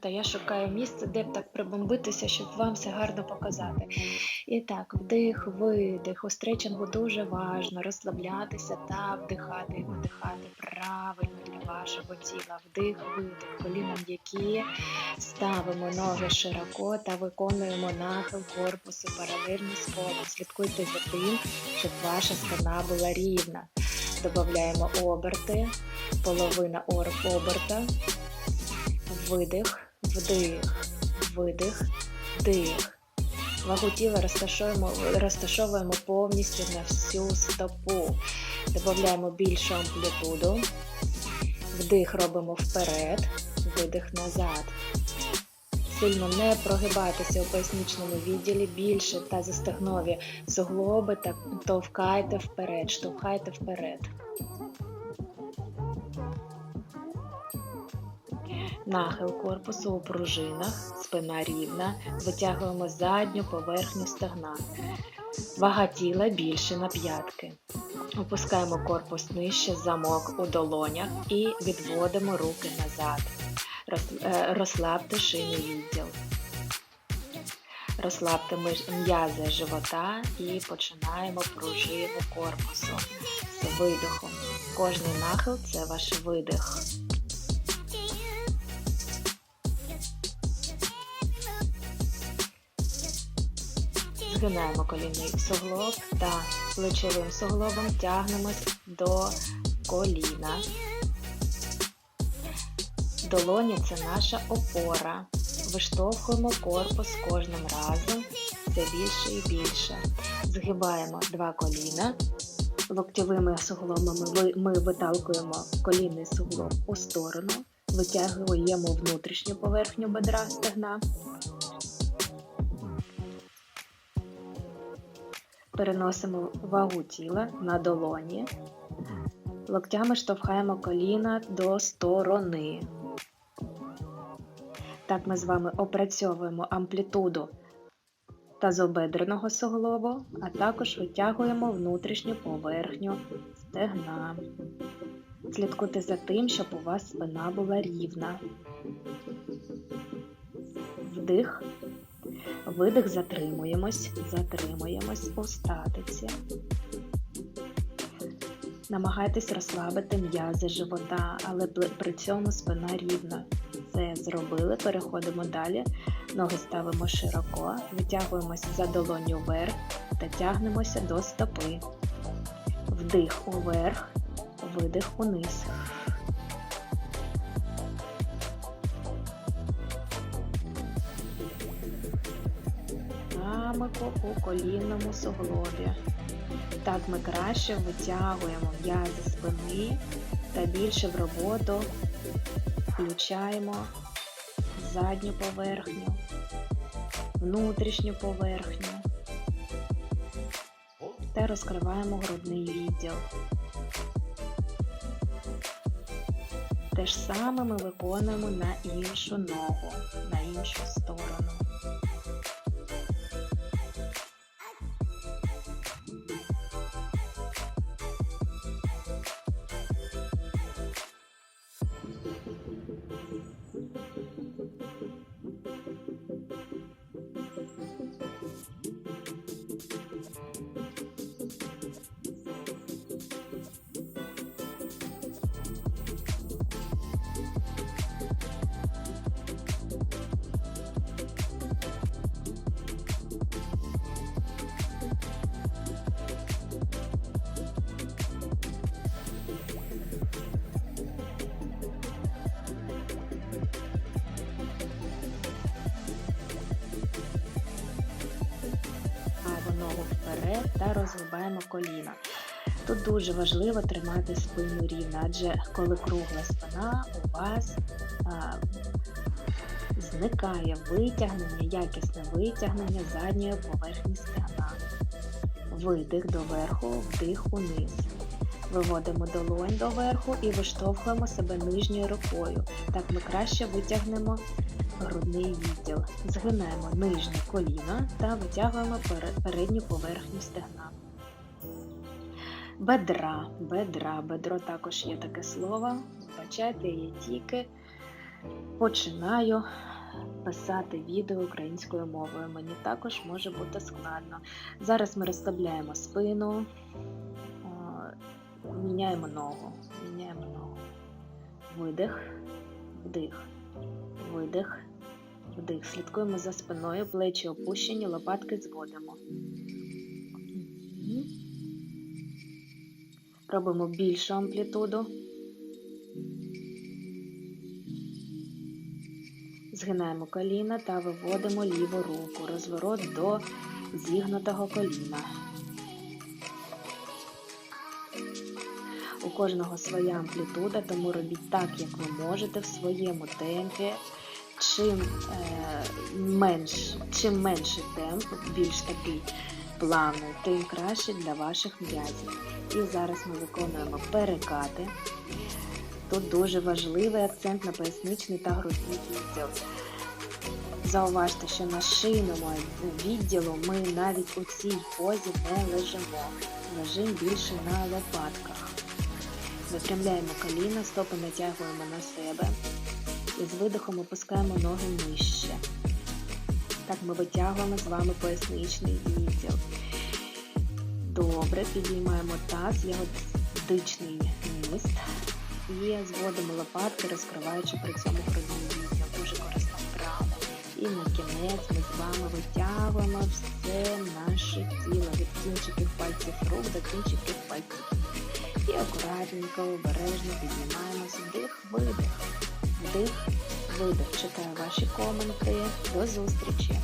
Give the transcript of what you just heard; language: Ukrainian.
Та я шукаю місце, де б так прибомбитися, щоб вам все гарно показати. І так, вдих, видих. У стретчингу дуже важно розслаблятися та вдихати і видихати правильно для вашого тіла. Вдих, видих, коліна м'які. Ставимо ноги широко та виконуємо нахил корпусу паралельно з полом. Слідкуйте за тим, щоб ваша спина була рівна. Додаємо оберти, половина оберта, видих, вдих, видих, вдих. Вагу тіла розташовуємо, розташовуємо повністю на всю стопу. Додаємо більшу амплітуду. Вдих робимо вперед, видих назад. Сильно не прогибайтеся у поясничному відділі більше та застегнові суглоби та товкайте вперед, штовхайте вперед. Нахил корпусу у пружинах, спина рівна, витягуємо задню поверхню стегна. Вага тіла більше на п'ятки. Опускаємо корпус нижче, замок у долонях і відводимо руки назад. Е, Розслабте шийний відділ. Розслабте м'язи живота і починаємо пружину корпусу з видихом. Кожний нахил це ваш видих. Згинаємо колінний суглоб та плечовим суглобом тягнемось до коліна. Долоні це наша опора. Виштовхуємо корпус кожним разом все більше і більше. Згибаємо два коліна. Локтєвими суглобами ми виталкуємо колінний суглоб у сторону, витягуємо внутрішню поверхню бедра стегна. Переносимо вагу тіла на долоні. Локтями штовхаємо коліна до сторони. Так ми з вами опрацьовуємо амплітуду тазобедреного суглобу, а також витягуємо внутрішню поверхню стегна. Слідкуйте за тим, щоб у вас спина була рівна. Вдих. Видих, затримуємось, затримуємось у статиці. Намагайтесь розслабити м'язи живота, але при цьому спина рівна. Це зробили, переходимо далі. Ноги ставимо широко, витягуємося за долоню вверх та тягнемося до стопи. Вдих уверх, видих униз. Намико у колінному суглобі. Так ми краще витягуємо м'язи спини та більше в роботу включаємо задню поверхню, внутрішню поверхню та розкриваємо грудний відділ. Те ж саме ми виконуємо на іншу ногу, на іншу сторону. Вперед та розгибаємо коліна. Тут дуже важливо тримати спину рівно, адже коли кругла спина, у вас а, зникає витягнення, якісне витягнення задньої поверхні стегна. Видих доверху, вдих униз. Виводимо долонь доверху і виштовхуємо себе нижньою рукою. Так ми краще витягнемо грудний відділ. Згинаємо нижнє коліно та витягуємо передню поверхню стегна. Бедра, бедра, бедро також є таке слово. Вибачайте, є тільки починаю писати відео українською мовою. Мені також може бути складно. Зараз ми розслабляємо спину, міняємо ногу, міняємо ногу. Видих, вдих, видих, вдих. Слідкуємо за спиною, плечі опущені, лопатки зводимо. Робимо більшу амплітуду. Згинаємо коліна та виводимо ліву руку. Розворот до зігнутого коліна. У кожного своя амплітуда, тому робіть так, як ви можете, в своєму темпі. Чим, е, менш, чим менший темп, більш такий плавний, тим краще для ваших м'язів. І зараз ми виконуємо перекати. Тут дуже важливий акцент на поясничний та грудний відділ. Зауважте, що на шийному відділу ми навіть у цій позі не лежимо. Лежимо більше на лопатках. Випрямляємо коліна, стопи натягуємо на себе. І з видихом опускаємо ноги нижче. Так ми витягуємо з вами поясничний відділ. Добре, підіймаємо таз, його дичний міст. І зводимо лопатки, розкриваючи при цьому грудний відділ. Дуже корисна вправа. І на кінець ми з вами витягуємо все наше тіло від кінчиків пальців рук до кінчиків пальців. І акуратненько, обережно піднімаємося. Вдих, видих. Вдих, видих. Читаю ваші коменти. До зустрічі!